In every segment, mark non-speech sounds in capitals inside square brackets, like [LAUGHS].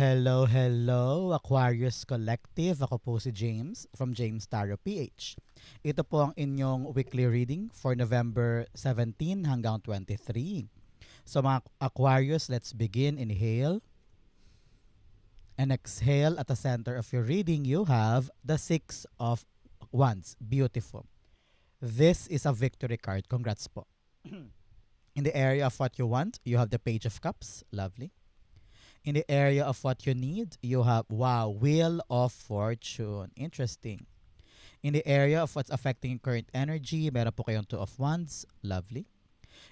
Hello, hello, Aquarius Collective. Ako po si James from James Tarot PH. Ito po ang inyong weekly reading for November 17 hanggang 23. So mga Aquarius, let's begin. Inhale. And exhale. At the center of your reading, you have the Six of Wands. Beautiful. This is a victory card. Congrats po. [CLEARS THROAT] In the area of what you want, you have the Page of Cups. Lovely. In the area of what you need, you have, wow, Wheel of Fortune. Interesting. In the area of what's affecting current energy, meron po kayong Two of Wands. Lovely.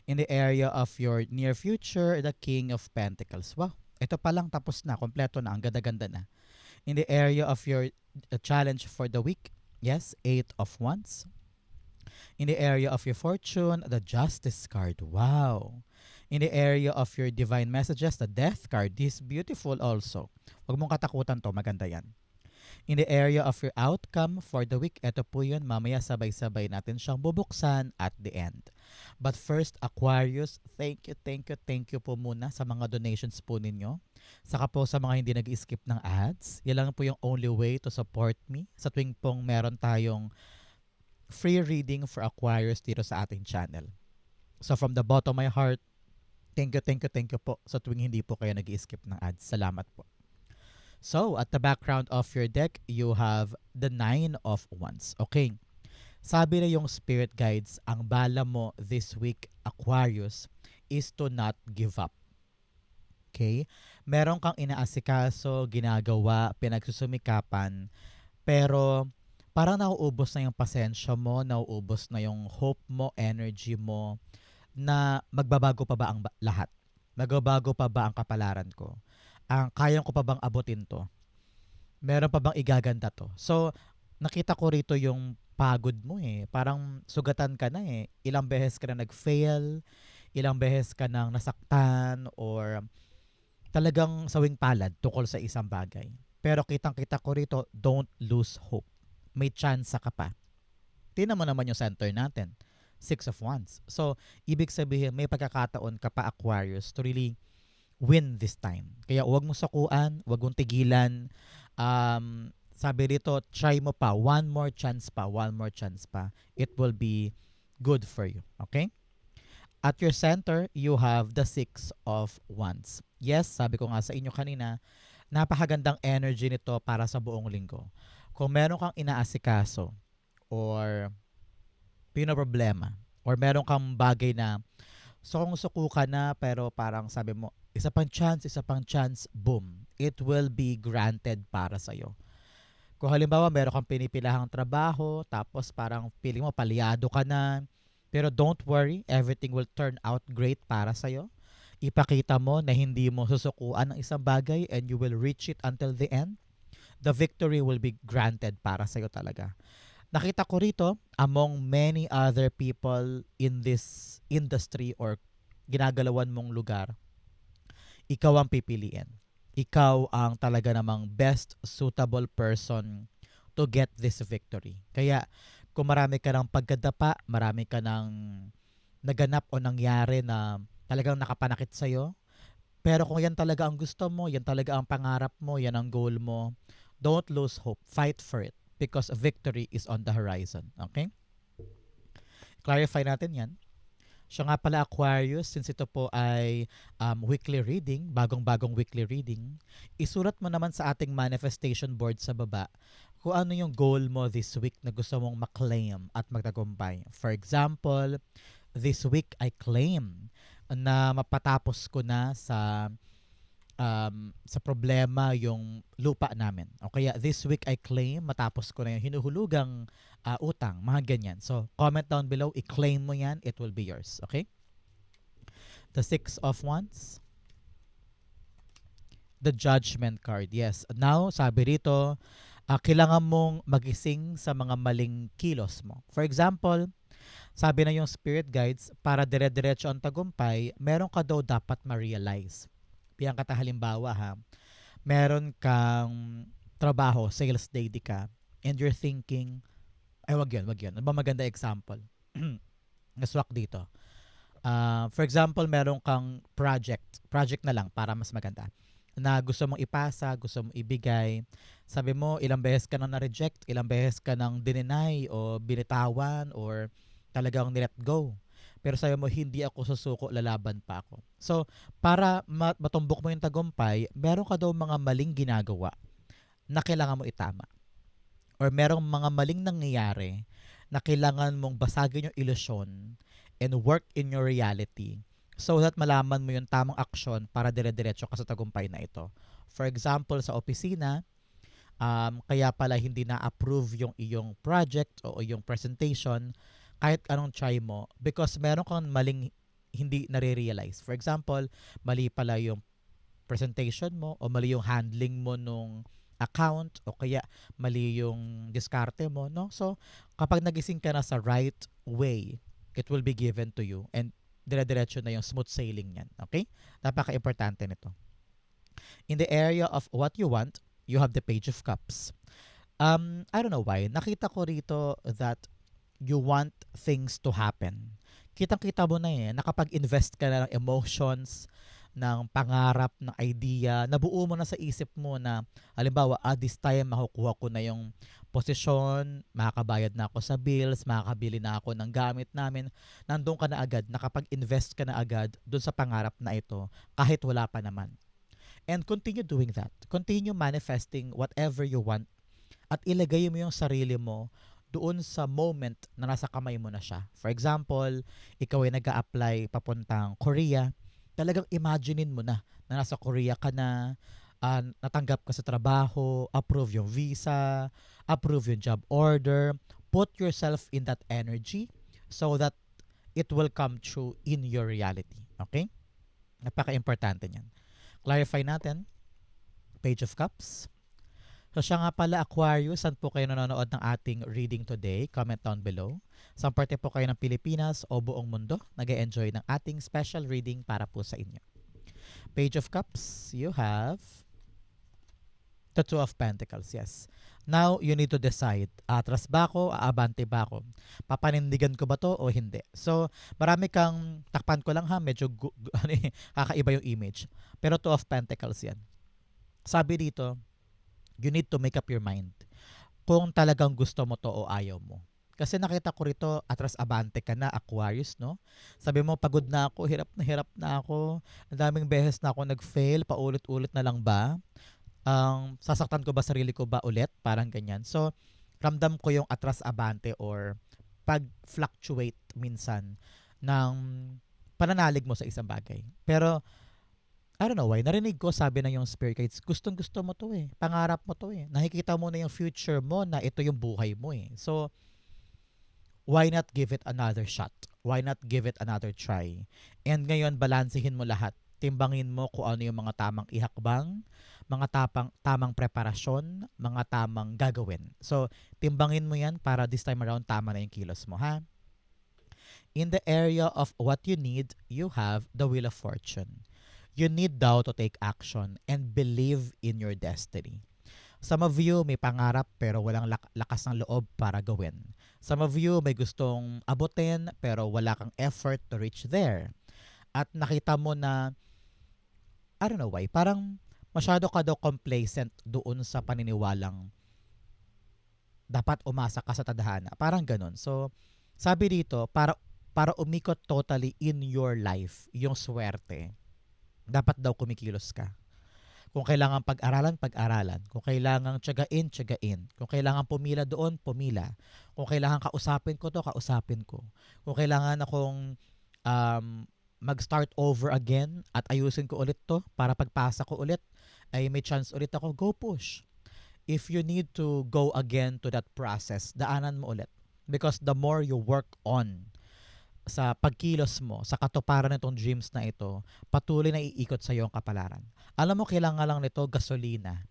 In the area of your near future, the King of Pentacles. Wow, ito pa lang tapos na, kompleto na, ang ganda-ganda na. In the area of your uh, challenge for the week, yes, Eight of Wands. In the area of your fortune, the Justice card. Wow. In the area of your divine messages, the Death card. This is beautiful also. Huwag mong katakutan to, maganda yan. In the area of your outcome for the week, ito po yun, mamaya sabay-sabay natin siyang bubuksan at the end. But first, Aquarius, thank you, thank you, thank you po muna sa mga donations po ninyo. Saka po sa mga hindi nag-skip ng ads. Yan lang po yung only way to support me sa tuwing pong meron tayong free reading for Aquarius dito sa ating channel. So from the bottom of my heart, thank you, thank you, thank you po sa tuwing hindi po kayo nag skip ng ads. Salamat po. So, at the background of your deck, you have the Nine of Wands. Okay. Sabi na yung spirit guides, ang bala mo this week, Aquarius, is to not give up. Okay? Meron kang inaasikaso, ginagawa, pinagsusumikapan, pero parang nauubos na yung pasensya mo, nauubos na yung hope mo, energy mo, na magbabago pa ba ang ba- lahat? Magbabago pa ba ang kapalaran ko? Ang kayang ko pa bang abutin to? Meron pa bang igaganda to? So, nakita ko rito yung pagod mo eh. Parang sugatan ka na eh. Ilang beses ka na nag-fail, ilang beses ka nang nasaktan, or talagang sawing palad tukol sa isang bagay. Pero kitang-kita ko rito, don't lose hope. May chance ka pa. Tingnan mo naman yung center natin Six of Wands. So, ibig sabihin, may pagkakataon ka pa Aquarius to really win this time. Kaya huwag mo sakuan, huwag mong tigilan. Um, sabi rito, try mo pa. One more chance pa. One more chance pa. It will be good for you. Okay? At your center, you have the Six of Wands. Yes, sabi ko nga sa inyo kanina, napakagandang energy nito para sa buong linggo. Kung meron kang inaasikaso or problema or meron kang bagay na so kung suko ka na pero parang sabi mo isa pang chance, isa pang chance, boom. It will be granted para sa iyo. Kung halimbawa meron kang pinipilahang trabaho tapos parang feeling mo paliado ka na pero don't worry, everything will turn out great para sa iyo. Ipakita mo na hindi mo susukuan ng isang bagay and you will reach it until the end. The victory will be granted para sa iyo talaga nakita ko rito among many other people in this industry or ginagalawan mong lugar, ikaw ang pipiliin. Ikaw ang talaga namang best suitable person to get this victory. Kaya kung marami ka ng pagkadapa, marami ka ng naganap o nangyari na talagang nakapanakit sa'yo, pero kung yan talaga ang gusto mo, yan talaga ang pangarap mo, yan ang goal mo, don't lose hope. Fight for it because victory is on the horizon. Okay? Clarify natin yan. Siya nga pala Aquarius, since ito po ay um, weekly reading, bagong-bagong weekly reading, isulat mo naman sa ating manifestation board sa baba kung ano yung goal mo this week na gusto mong maklaim at magtagumpay. For example, this week I claim na mapatapos ko na sa um, sa problema yung lupa namin. O kaya this week I claim matapos ko na yung hinuhulugang uh, utang, mga ganyan. So comment down below, i-claim mo yan, it will be yours. Okay? The Six of Wands. The Judgment card. Yes. Now, sabi rito, uh, kailangan mong magising sa mga maling kilos mo. For example, sabi na yung spirit guides, para dire-diretso ang tagumpay, meron ka daw dapat ma-realize Biyang kata halimbawa ha, meron kang trabaho, sales lady ka, and you're thinking, ay wag yan, wag yan. Ano ba maganda example? [CLEARS THROAT] Naswak dito. Uh, for example, meron kang project. Project na lang para mas maganda. na gusto mong ipasa, gusto mong ibigay. Sabi mo, ilang beses ka nang na-reject, ilang beses ka nang dininay o binitawan or talagang nilet go. Pero sabi mo, hindi ako susuko, lalaban pa ako. So, para ma- matumbok mo yung tagumpay, meron ka daw mga maling ginagawa na kailangan mo itama. Or merong mga maling nangyayari na kailangan mong basagin yung ilusyon and work in your reality so that malaman mo yung tamang aksyon para dire-diretso ka sa tagumpay na ito. For example, sa opisina, um, kaya pala hindi na-approve yung iyong project o yung presentation kahit anong try mo because meron kang maling hindi nare-realize. For example, mali pala yung presentation mo o mali yung handling mo nung account o kaya mali yung diskarte mo, no? So, kapag nagising ka na sa right way, it will be given to you and dire-diretso na yung smooth sailing yan. Okay? Napaka-importante nito. In the area of what you want, you have the Page of Cups. Um, I don't know why. Nakita ko rito that you want things to happen. Kitang-kita mo na eh, nakapag-invest ka na ng emotions, ng pangarap, ng idea, nabuo mo na sa isip mo na, halimbawa, ah, this time makukuha ko na yung posisyon, makakabayad na ako sa bills, makakabili na ako ng gamit namin, nandun ka na agad, nakapag-invest ka na agad dun sa pangarap na ito, kahit wala pa naman. And continue doing that. Continue manifesting whatever you want at ilagay mo yung sarili mo doon sa moment na nasa kamay mo na siya. For example, ikaw ay nag apply papuntang Korea, talagang imaginein mo na na nasa Korea ka na, uh, natanggap ka sa trabaho, approve yung visa, approve yung job order, put yourself in that energy so that it will come true in your reality. Okay? Napaka-importante niyan. Clarify natin. Page of Cups. So siya nga pala Aquarius, saan po kayo nanonood ng ating reading today? Comment down below. Saan parte po kayo ng Pilipinas o buong mundo nag enjoy ng ating special reading para po sa inyo. Page of Cups, you have the Two of Pentacles, yes. Now, you need to decide, atras ba ako, aabante ba ako? Papanindigan ko ba to o hindi? So, marami kang, takpan ko lang ha, medyo [LAUGHS] ano, eh, kakaiba yung image. Pero Two of Pentacles yan. Sabi dito, you need to make up your mind kung talagang gusto mo to o ayaw mo. Kasi nakita ko rito, atras abante ka na, Aquarius, no? Sabi mo, pagod na ako, hirap na hirap na ako, ang daming beses na ako nag-fail, paulit-ulit na lang ba? Um, sasaktan ko ba sarili ko ba ulit? Parang ganyan. So, ramdam ko yung atras abante or pag-fluctuate minsan ng pananalig mo sa isang bagay. Pero, I don't know why, narinig ko sabi ng yung spirit guides, gustong gusto mo to eh, pangarap mo to eh, nakikita mo na yung future mo na ito yung buhay mo eh. So, why not give it another shot? Why not give it another try? And ngayon, balansehin mo lahat. Timbangin mo kung ano yung mga tamang ihakbang, mga tapang, tamang preparasyon, mga tamang gagawin. So, timbangin mo yan para this time around tama na yung kilos mo, ha? In the area of what you need, you have the Wheel of Fortune you need daw to take action and believe in your destiny. Some of you may pangarap pero walang lak- lakas ng loob para gawin. Some of you may gustong abutin pero wala kang effort to reach there. At nakita mo na, I don't know why, parang masyado ka daw complacent doon sa paniniwalang dapat umasa ka sa tadhana. Parang ganun. So, sabi dito, para para umikot totally in your life, yung swerte, dapat daw kumikilos ka. Kung kailangan pag-aralan, pag-aralan. Kung kailangan tiyagain, tiyagain. Kung kailangan pumila doon, pumila. Kung kailangan kausapin ko to, kausapin ko. Kung kailangan akong um, mag-start over again at ayusin ko ulit to para pagpasa ko ulit, ay may chance ulit ako, go push. If you need to go again to that process, daanan mo ulit. Because the more you work on sa pagkilos mo, sa katuparan nitong dreams na ito, patuloy na iikot sa iyo ang kapalaran. Alam mo, kailangan lang nito gasolina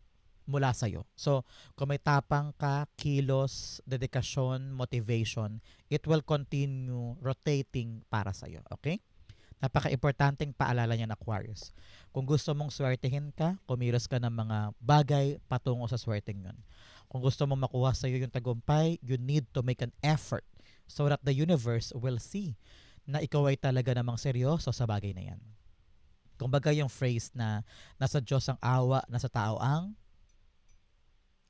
mula sa iyo. So, kung may tapang ka, kilos, dedikasyon, motivation, it will continue rotating para sa iyo. Okay? Napaka-importanting paalala niya ng Aquarius. Kung gusto mong swertehin ka, kumilos ka ng mga bagay patungo sa swerteng yun. Kung gusto mong makuha sa iyo yung tagumpay, you need to make an effort so that the universe will see na ikaw ay talaga namang seryoso sa bagay na yan. Kumbaga yung phrase na nasa Diyos ang awa, nasa tao ang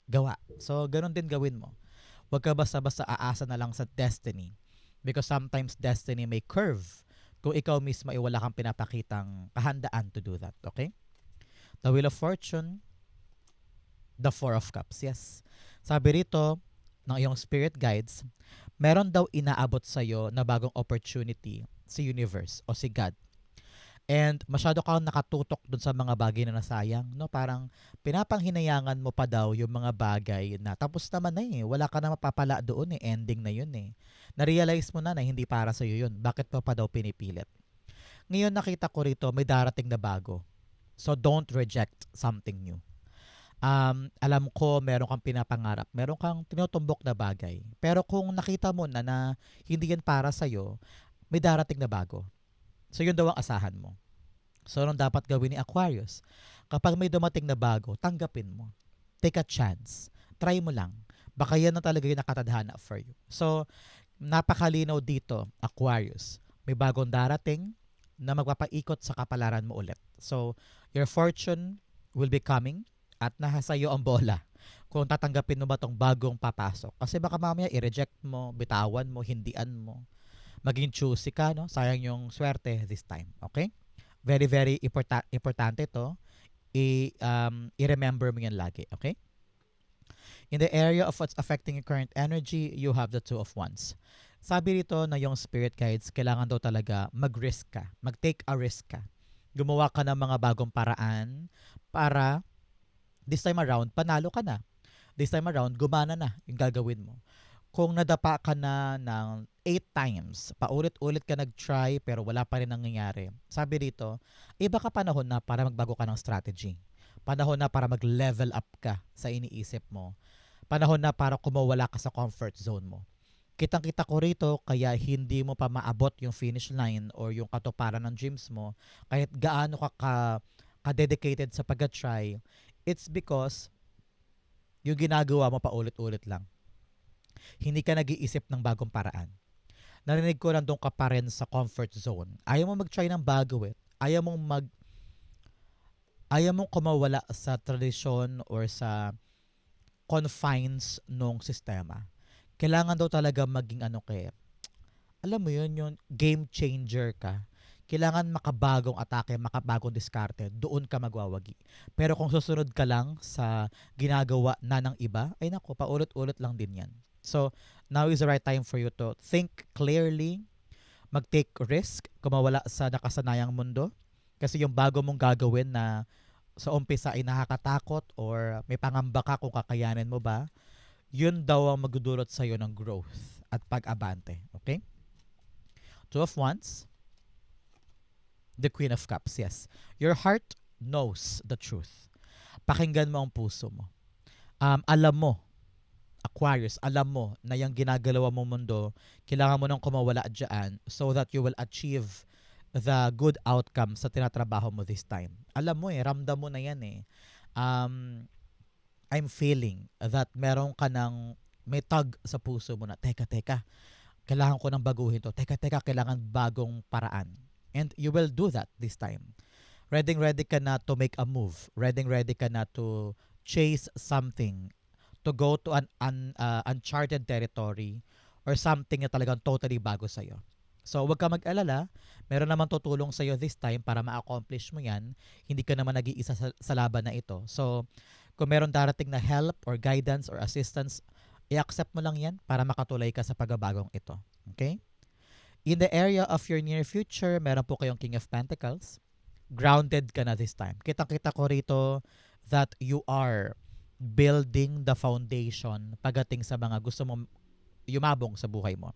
gawa. So, ganun din gawin mo. Huwag ka basta-basta aasa na lang sa destiny. Because sometimes destiny may curve kung ikaw mismo ay wala kang pinapakitang kahandaan to do that. Okay? The Wheel of Fortune, the Four of Cups. Yes. Sabi rito, ng iyong spirit guides, meron daw inaabot sa'yo na bagong opportunity si universe o si God. And masyado kang nakatutok dun sa mga bagay na nasayang, no? Parang pinapanghinayangan mo pa daw yung mga bagay na tapos naman na eh. Wala ka na mapapala doon eh. Ending na yun eh. Na-realize mo na na hindi para sa'yo yun. Bakit pa pa daw pinipilit? Ngayon nakita ko rito may darating na bago. So don't reject something new. Um, alam ko meron kang pinapangarap, meron kang tinutumbok na bagay. Pero kung nakita mo na na hindi yan para sa'yo, may darating na bago. So yun daw ang asahan mo. So anong dapat gawin ni Aquarius? Kapag may dumating na bago, tanggapin mo. Take a chance. Try mo lang. Baka yan na talaga yung nakatadhana for you. So, napakalinaw dito, Aquarius. May bagong darating na magpapaikot sa kapalaran mo ulit. So, your fortune will be coming at nasa iyo ang bola kung tatanggapin mo ba tong bagong papasok. Kasi baka mamaya i-reject mo, bitawan mo, hindian mo maging choosy ka, no? Sayang yung swerte this time. Okay? Very, very importa- importante to. I, um, i-remember mo yan lagi. Okay? In the area of what's affecting your current energy, you have the two of wands. Sabi rito na yung spirit guides, kailangan daw talaga mag-risk ka. Mag-take a risk ka. Gumawa ka ng mga bagong paraan para this time around, panalo ka na. This time around, gumana na yung gagawin mo kung nadapa ka na ng 8 times, paulit-ulit ka nag-try pero wala pa rin nangyayari, sabi dito, iba ka panahon na para magbago ka ng strategy. Panahon na para mag-level up ka sa iniisip mo. Panahon na para kumawala ka sa comfort zone mo. Kitang-kita ko rito kaya hindi mo pa maabot yung finish line or yung katuparan ng dreams mo kahit gaano ka ka, ka-dedicated sa pag-try, it's because yung ginagawa mo pa ulit-ulit lang hindi ka nag-iisip ng bagong paraan. Narinig ko nandun ka pa rin sa comfort zone. Ayaw mo mag-try ng bago eh. Ayaw mong mag ayaw mong kumawala sa tradisyon or sa confines ng sistema. Kailangan daw talaga maging ano kay alam mo yun, yung game changer ka. Kailangan makabagong atake, makabagong diskarte. Doon ka magwawagi. Pero kung susunod ka lang sa ginagawa na ng iba, ay nako, paulit-ulit lang din yan. So, now is the right time for you to think clearly, mag-take risk, kumawala sa nakasanayang mundo. Kasi yung bago mong gagawin na sa umpisa ay nakakatakot or may pangamba ka kung kakayanin mo ba, yun daw ang magdudulot sa'yo ng growth at pag-abante. Okay? Two of Wands. The Queen of Cups, yes. Your heart knows the truth. Pakinggan mo ang puso mo. Um, alam mo Aquarius, alam mo na yung ginagalawa mo mundo, kailangan mo nang kumawala dyan so that you will achieve the good outcome sa tinatrabaho mo this time. Alam mo eh, ramdam mo na yan eh. Um, I'm feeling that meron ka ng may tug sa puso mo na, teka, teka, kailangan ko nang baguhin to. Teka, teka, kailangan bagong paraan. And you will do that this time. Ready, ready ka na to make a move. Ready, ready ka na to chase something to go to an, un, uh, uncharted territory or something na talagang totally bago sa'yo. So, huwag ka mag-alala. Meron naman tutulong sa'yo this time para ma-accomplish mo yan. Hindi ka naman nag-iisa sa, sa laban na ito. So, kung meron darating na help or guidance or assistance, i-accept mo lang yan para makatulay ka sa pagbabagong ito. Okay? In the area of your near future, meron po kayong King of Pentacles. Grounded ka na this time. Kita-kita ko rito that you are building the foundation pagating sa mga gusto mong yumabong sa buhay mo.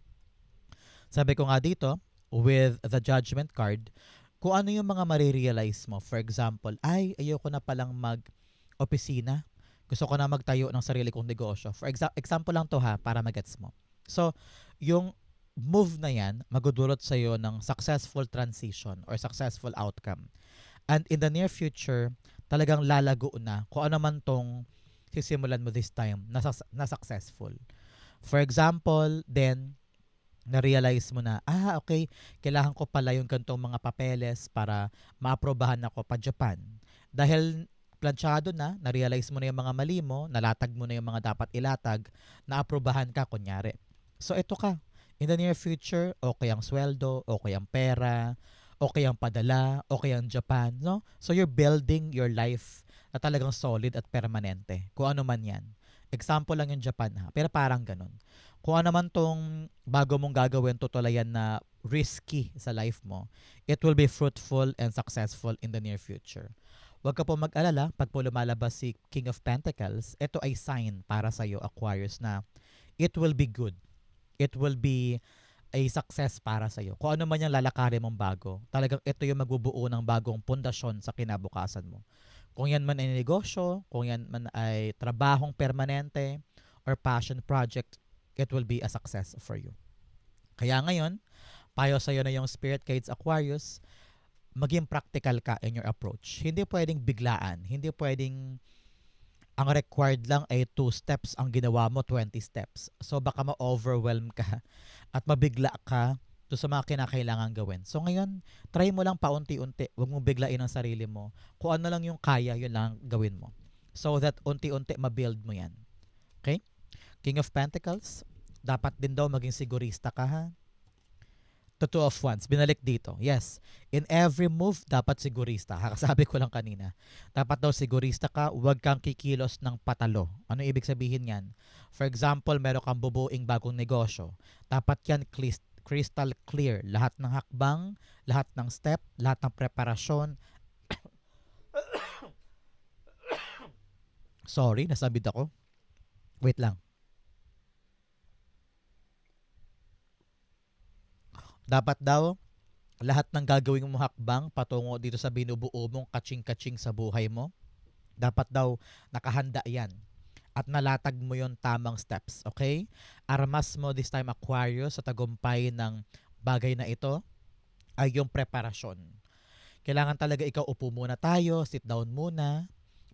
Sabi ko nga dito, with the judgment card, kung ano yung mga marirealize mo. For example, ay, ayoko na palang mag-opisina. Gusto ko na magtayo ng sarili kong negosyo. For exa- example lang to ha, para magets mo. So, yung move na yan, magudulot sa'yo ng successful transition or successful outcome. And in the near future, talagang lalago na kung ano man tong sisimulan mo this time na, na successful. For example, then, na-realize mo na, ah, okay, kailangan ko pala yung gantong mga papeles para maaprobahan ako pa Japan. Dahil planchado na, na-realize mo na yung mga mali mo, nalatag mo na yung mga dapat ilatag, naaprobahan ka, kunyari. So, ito ka. In the near future, okay ang sweldo, okay ang pera, okay ang padala, okay ang Japan, no? So, you're building your life na talagang solid at permanente. Kung ano man yan. Example lang yung Japan ha, pero parang ganun. Kung ano man tong bago mong gagawin, tutulayan na risky sa life mo, it will be fruitful and successful in the near future. Huwag ka po mag-alala, pag po lumalabas si King of Pentacles, ito ay sign para sa iyo, Aquarius, na it will be good. It will be a success para sa iyo. Kung ano man yung lalakarin mong bago, talagang ito yung magbubuo ng bagong pundasyon sa kinabukasan mo. Kung yan man ay negosyo, kung yan man ay trabahong permanente, or passion project, it will be a success for you. Kaya ngayon, payo sa iyo na yung Spirit Guides Aquarius, maging practical ka in your approach. Hindi pwedeng biglaan. Hindi pwedeng ang required lang ay 2 steps, ang ginawa mo 20 steps. So baka ma-overwhelm ka [LAUGHS] at mabigla ka to sa mga kinakailangan gawin. So ngayon, try mo lang paunti-unti. Huwag mong biglain ang sarili mo. Kung ano lang yung kaya, yun lang gawin mo. So that unti-unti mabuild mo yan. Okay? King of Pentacles, dapat din daw maging sigurista ka ha the two of wands, binalik dito. Yes, in every move, dapat sigurista. [LAUGHS] Kakasabi ko lang kanina. Dapat daw sigurista ka, huwag kang kikilos ng patalo. Ano ibig sabihin yan? For example, meron kang bubuing bagong negosyo. Dapat yan crystal clear. Lahat ng hakbang, lahat ng step, lahat ng preparasyon. [COUGHS] Sorry, nasabid ako. Wait lang. Dapat daw, lahat ng gagawin mong hakbang patungo dito sa binubuo mong kaching-kaching sa buhay mo, dapat daw nakahanda yan at nalatag mo yon tamang steps, okay? Armas mo this time Aquarius sa tagumpay ng bagay na ito ay yung preparasyon. Kailangan talaga ikaw upo muna tayo, sit down muna,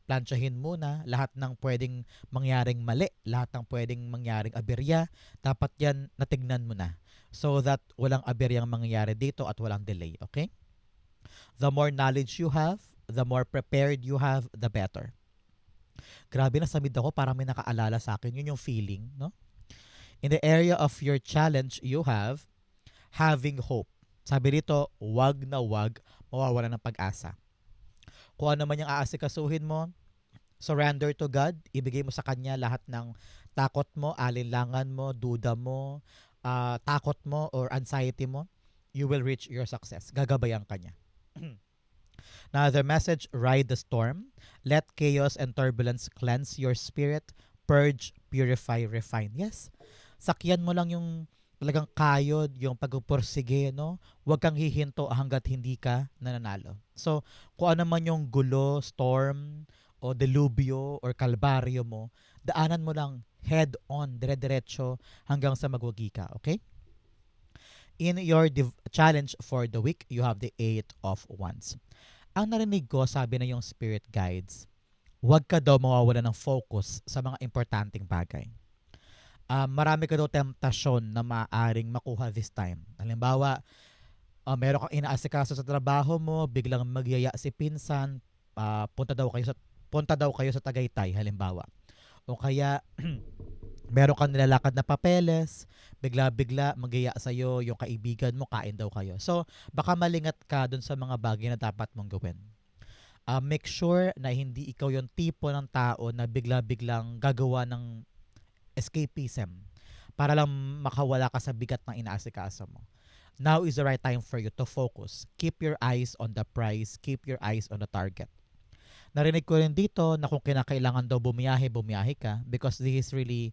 plansyahin muna lahat ng pwedeng mangyaring mali, lahat ng pwedeng mangyaring aberya, dapat yan natignan mo na so that walang aberyang mangyayari dito at walang delay, okay? The more knowledge you have, the more prepared you have, the better. Grabe na samid ako para may nakaalala sa akin. Yun yung feeling, no? In the area of your challenge, you have having hope. Sabi rito, wag na wag mawawala ng pag-asa. Kung ano man yung aasikasuhin mo, surrender to God, ibigay mo sa Kanya lahat ng takot mo, alinlangan mo, duda mo, uh, takot mo or anxiety mo, you will reach your success. Gagabayan ka niya. [CLEARS THROAT] Now, the message, ride the storm. Let chaos and turbulence cleanse your spirit. Purge, purify, refine. Yes. Sakyan mo lang yung talagang kayod, yung pagpupursige, no? Huwag kang hihinto hanggat hindi ka nananalo. So, kung ano man yung gulo, storm, o delubyo, or kalbaryo mo, daanan mo lang head on, dire-diretso hanggang sa magwagi ka, okay? In your challenge for the week, you have the Eight of Wands. Ang narinig ko, sabi na yung spirit guides, huwag ka daw mawawala ng focus sa mga importanteng bagay. Uh, marami ka daw temptasyon na maaring makuha this time. Halimbawa, uh, meron kang inaasikaso sa trabaho mo, biglang magyaya si pinsan, uh, punta daw kayo sa punta daw kayo sa Tagaytay halimbawa. O kaya [CLEARS THROAT] meron kang nilalakad na papeles, bigla-bigla magiya sa iyo yung kaibigan mo, kain daw kayo. So, baka malingat ka dun sa mga bagay na dapat mong gawin. Uh, make sure na hindi ikaw yung tipo ng tao na bigla-biglang gagawa ng escapism para lang makawala ka sa bigat ng inaasikaso mo. Now is the right time for you to focus. Keep your eyes on the prize. Keep your eyes on the target. Narinig ko rin dito na kung kinakailangan daw bumiyahe, bumiyahe ka because this is really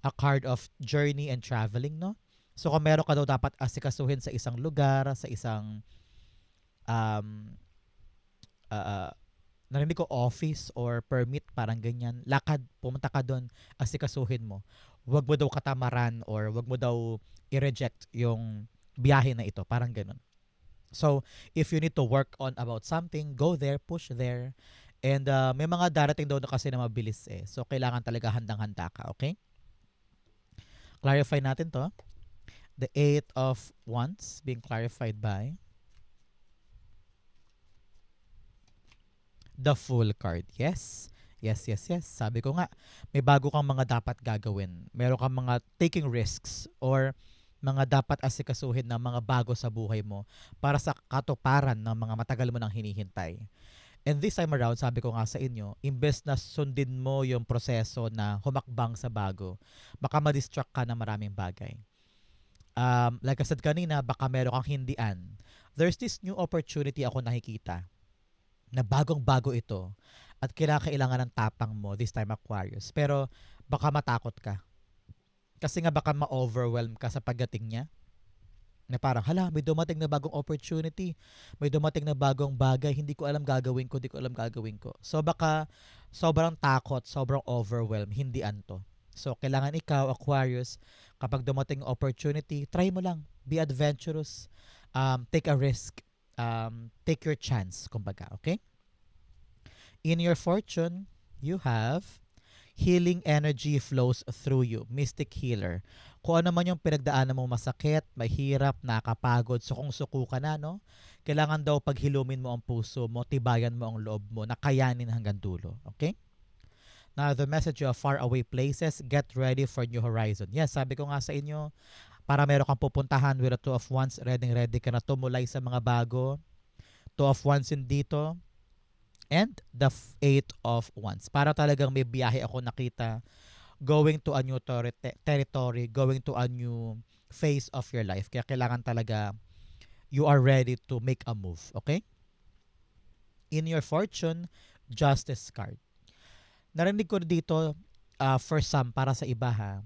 a card of journey and traveling, no? So kung meron ka daw dapat asikasuhin sa isang lugar, sa isang um, uh, narinig ko office or permit, parang ganyan, lakad, pumunta ka doon, asikasuhin mo. Huwag mo daw katamaran or huwag mo daw i-reject yung biyahe na ito, parang ganun. So, if you need to work on about something, go there, push there, And uh, may mga darating daw na kasi na mabilis eh. So, kailangan talaga handang-handa ka, okay? Clarify natin to. The Eight of Wands being clarified by the Fool card. Yes. Yes, yes, yes. Sabi ko nga, may bago kang mga dapat gagawin. Meron kang mga taking risks or mga dapat asikasuhin na mga bago sa buhay mo para sa katuparan ng mga matagal mo nang hinihintay. And this time around, sabi ko nga sa inyo, imbes na sundin mo yung proseso na humakbang sa bago, baka ma-distract ka ng maraming bagay. Um, like I said kanina, baka meron kang hindian. There's this new opportunity ako nakikita na bagong-bago ito at kinakailangan ng tapang mo this time Aquarius. Pero baka matakot ka. Kasi nga baka ma-overwhelm ka sa pagdating niya. Na parang, hala, may dumating na bagong opportunity. May dumating na bagong bagay. Hindi ko alam gagawin ko, hindi ko alam gagawin ko. So baka sobrang takot, sobrang overwhelm, hindi anto. So kailangan ikaw, Aquarius, kapag dumating opportunity, try mo lang. Be adventurous. Um, take a risk. Um, take your chance, kumbaga, okay? In your fortune, you have healing energy flows through you. Mystic healer. Kung ano man yung pinagdaanan mo masakit, mahirap, nakapagod, sukong-suko ka na, no? Kailangan daw paghilumin mo ang puso mo, tibayan mo ang loob mo, nakayanin hanggang dulo. Okay? Now, the message of far away places, get ready for new horizon. Yes, sabi ko nga sa inyo, para meron kang pupuntahan with a two of wands, ready ready ka na tumulay sa mga bago. Two of wands in dito, and the eight of wands. Para talagang may biyahe ako nakita going to a new ter- territory, going to a new phase of your life. Kaya kailangan talaga you are ready to make a move. Okay? In your fortune, justice card. Narinig ko dito uh, for some, para sa iba ha,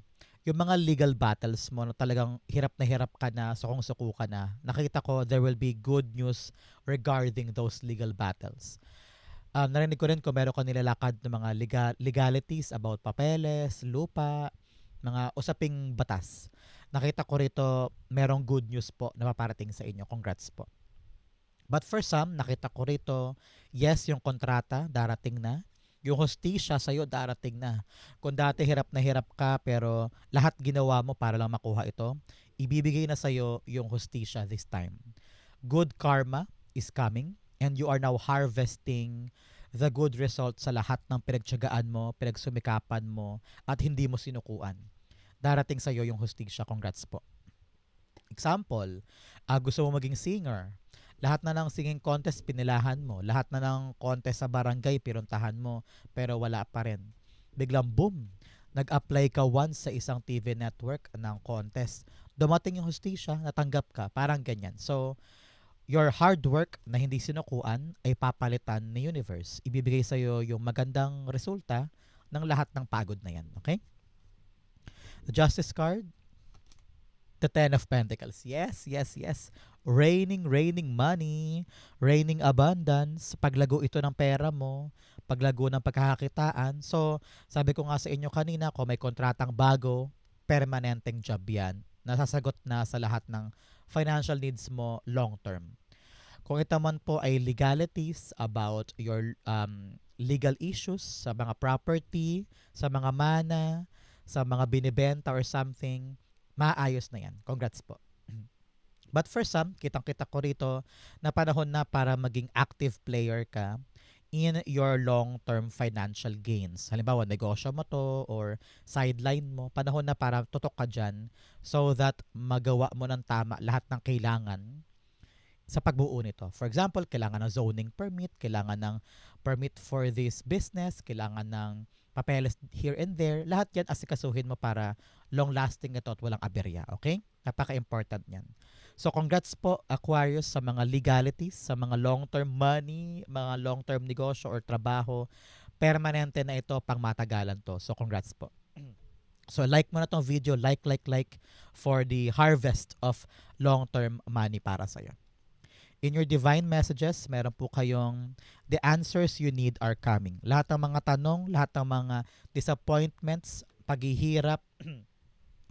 yung mga legal battles mo na talagang hirap na hirap ka na, sukong-suko ka na, nakita ko there will be good news regarding those legal battles um, narinig ko rin kung meron ka nilalakad ng mga legal, legalities about papeles, lupa, mga usaping batas. Nakita ko rito merong good news po na paparating sa inyo. Congrats po. But for some, nakita ko rito, yes, yung kontrata darating na. Yung hostisya sa'yo darating na. Kung dati hirap na hirap ka pero lahat ginawa mo para lang makuha ito, ibibigay na sa'yo yung hostisya this time. Good karma is coming and you are now harvesting the good result sa lahat ng pinagtyagaan mo, pinagsumikapan mo, at hindi mo sinukuan. Darating sa iyo yung hostisya. Congrats po. Example, uh, gusto mo maging singer. Lahat na ng singing contest pinilahan mo. Lahat na ng contest sa barangay piruntahan mo. Pero wala pa rin. Biglang boom, nag-apply ka once sa isang TV network ng contest. Dumating yung hostisya, natanggap ka. Parang ganyan. So, your hard work na hindi sinukuan ay papalitan ni universe. Ibibigay sa iyo yung magandang resulta ng lahat ng pagod na yan. Okay? The Justice card, the Ten of Pentacles. Yes, yes, yes. Raining, raining money, raining abundance, paglago ito ng pera mo, paglago ng pagkakakitaan. So, sabi ko nga sa inyo kanina, kung may kontratang bago, permanenteng job yan. Nasasagot na sa lahat ng financial needs mo long term. Kung ito man po ay legalities about your um, legal issues sa mga property, sa mga mana, sa mga binibenta or something, maayos na yan. Congrats po. [CLEARS THROAT] But for some, kitang-kita ko rito na panahon na para maging active player ka in your long-term financial gains. Halimbawa, negosyo mo to or sideline mo, panahon na para tutok ka dyan so that magawa mo ng tama lahat ng kailangan sa pagbuo nito. For example, kailangan ng zoning permit, kailangan ng permit for this business, kailangan ng papeles here and there. Lahat yan asikasuhin mo para long-lasting ito at walang aberya. Okay? Napaka-important yan. So congrats po Aquarius sa mga legalities, sa mga long-term money, mga long-term negosyo or trabaho. Permanente na ito, pang matagalan to. So congrats po. [CLEARS THROAT] So like mo na tong video, like, like, like for the harvest of long-term money para sa'yo. In your divine messages, meron po kayong the answers you need are coming. Lahat ng mga tanong, lahat ng mga disappointments, paghihirap, [CLEARS THROAT]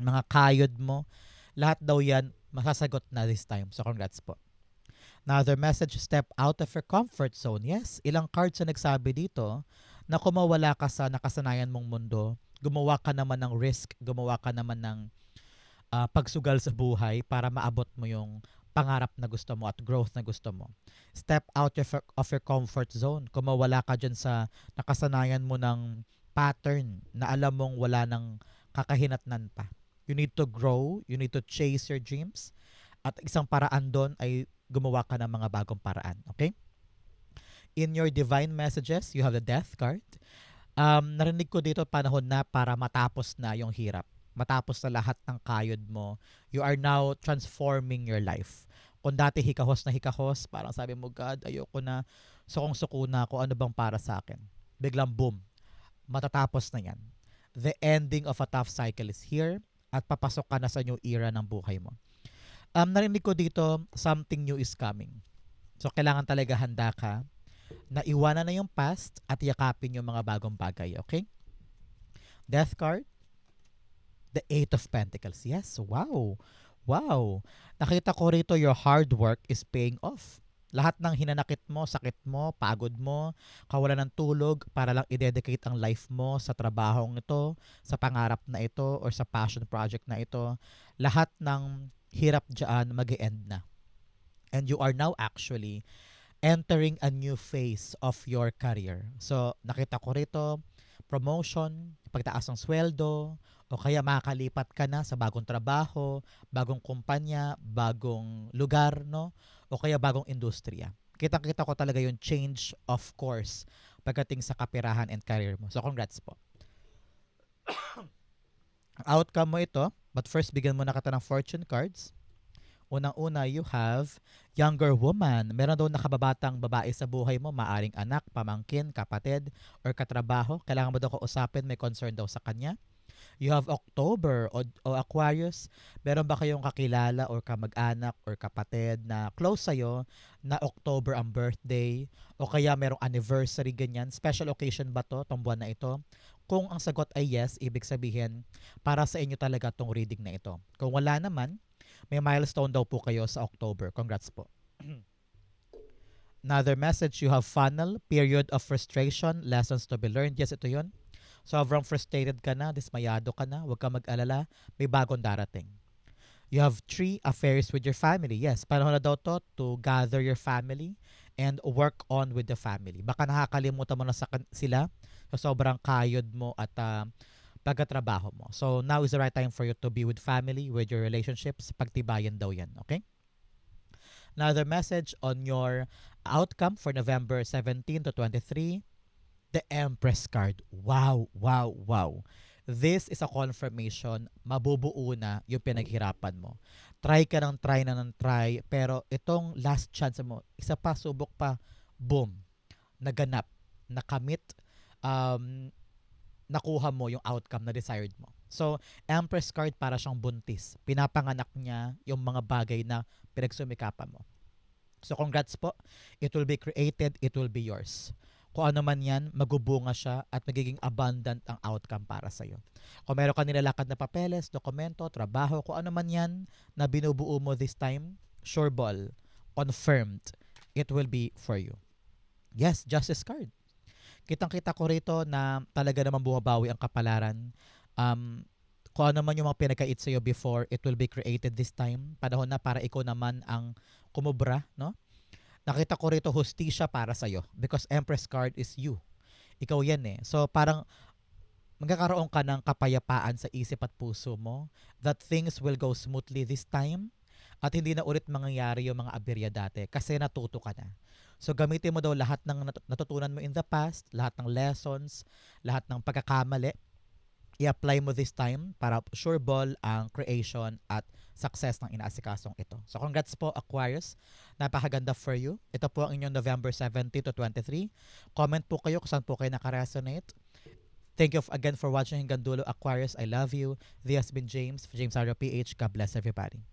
mga kayod mo, lahat daw yan masasagot na this time. So congrats po. Another message, step out of your comfort zone. Yes, ilang cards na nagsabi dito na kumawala ka sa nakasanayan mong mundo, gumawa ka naman ng risk, gumawa ka naman ng ah, pagsugal sa buhay para maabot mo yung pangarap na gusto mo at growth na gusto mo. Step out of of your comfort zone. Kung mawala ka dyan sa nakasanayan mo ng pattern na alam mong wala ng kakahinatnan pa. You need to grow, you need to chase your dreams. At isang paraan doon ay gumawa ka ng mga bagong paraan. Okay? In your divine messages, you have the death card. Um, narinig ko dito panahon na para matapos na yung hirap. Matapos na lahat ng kayod mo. You are now transforming your life. Kung dati hikahos na hikahos, parang sabi mo, God, ayoko na. Sukong-suko na ako. Ano bang para sa akin? Biglang boom. Matatapos na yan. The ending of a tough cycle is here at papasok ka na sa new era ng buhay mo. Um, narinig ko dito, something new is coming. So, kailangan talaga handa ka na iwanan na yung past at yakapin yung mga bagong bagay, okay? Death card, the Eight of Pentacles. Yes, wow. Wow. Nakita ko rito your hard work is paying off. Lahat ng hinanakit mo, sakit mo, pagod mo, kawalan ng tulog para lang i-dedicate ang life mo sa trabahong ito, sa pangarap na ito, or sa passion project na ito, lahat ng hirap dyan mag end na. And you are now actually entering a new phase of your career. So, nakita ko rito, promotion, pagtaas ng sweldo, o kaya makakalipat ka na sa bagong trabaho, bagong kumpanya, bagong lugar, no? O kaya bagong industriya. Kita-kita ko talaga yung change of course pagdating sa kapirahan and career mo. So, congrats po. [COUGHS] Outcome mo ito, but first, bigyan mo na kita ng fortune cards. Unang-una, you have younger woman. Meron daw nakababatang babae sa buhay mo, maaring anak, pamangkin, kapatid, or katrabaho. Kailangan mo daw kausapin, may concern daw sa kanya. You have October o, o Aquarius. Meron ba kayong kakilala or kamag-anak or kapatid na close sa'yo na October ang birthday o kaya merong anniversary ganyan? Special occasion ba to, tong buwan na ito? Kung ang sagot ay yes, ibig sabihin para sa inyo talaga tong reading na ito. Kung wala naman, may milestone daw po kayo sa October. Congrats po. [CLEARS THROAT] Another message, you have funnel, period of frustration, lessons to be learned. Yes, ito yun. Sobrang frustrated ka na, dismayado ka na, huwag ka mag-alala, may bagong darating. You have three affairs with your family. Yes, panahon na daw to to gather your family and work on with the family. Baka nakakalimutan mo na sa sila sa sobrang kayod mo at uh, pagkatrabaho mo. So now is the right time for you to be with family, with your relationships. Pagtibayan daw yan, okay? Another message on your outcome for November 17 to 23 the Empress card. Wow, wow, wow. This is a confirmation, mabubuo na yung pinaghirapan mo. Try ka ng try na ng try, pero itong last chance mo, isa pa, subok pa, boom, naganap, nakamit, um, nakuha mo yung outcome na desired mo. So, Empress card para siyang buntis. Pinapanganak niya yung mga bagay na pinagsumikapan mo. So, congrats po. It will be created, it will be yours kung ano man yan, magubunga siya at magiging abundant ang outcome para sa'yo. Kung meron ka nilalakad na papeles, dokumento, trabaho, kung ano man yan na binubuo mo this time, sure ball, confirmed, it will be for you. Yes, justice card. Kitang-kita ko rito na talaga naman bumabawi ang kapalaran. Um, kung ano man yung mga pinagkait sa'yo before, it will be created this time. Panahon na para ikaw naman ang kumubra, no? Nakita ko rito hustisya para sa'yo because Empress card is you. Ikaw yan eh. So parang magkakaroon ka ng kapayapaan sa isip at puso mo that things will go smoothly this time at hindi na ulit mangyayari yung mga aberya dati kasi natuto ka na. So gamitin mo daw lahat ng natutunan mo in the past, lahat ng lessons, lahat ng pagkakamali i-apply mo this time para sure ball ang creation at success ng inaasikasong ito. So congrats po Aquarius. Napakaganda for you. Ito po ang inyong November 17 to 23. Comment po kayo kung saan po kayo nakaresonate. Thank you again for watching hanggang Aquarius. I love you. This has been James, James Arrow PH. God bless everybody.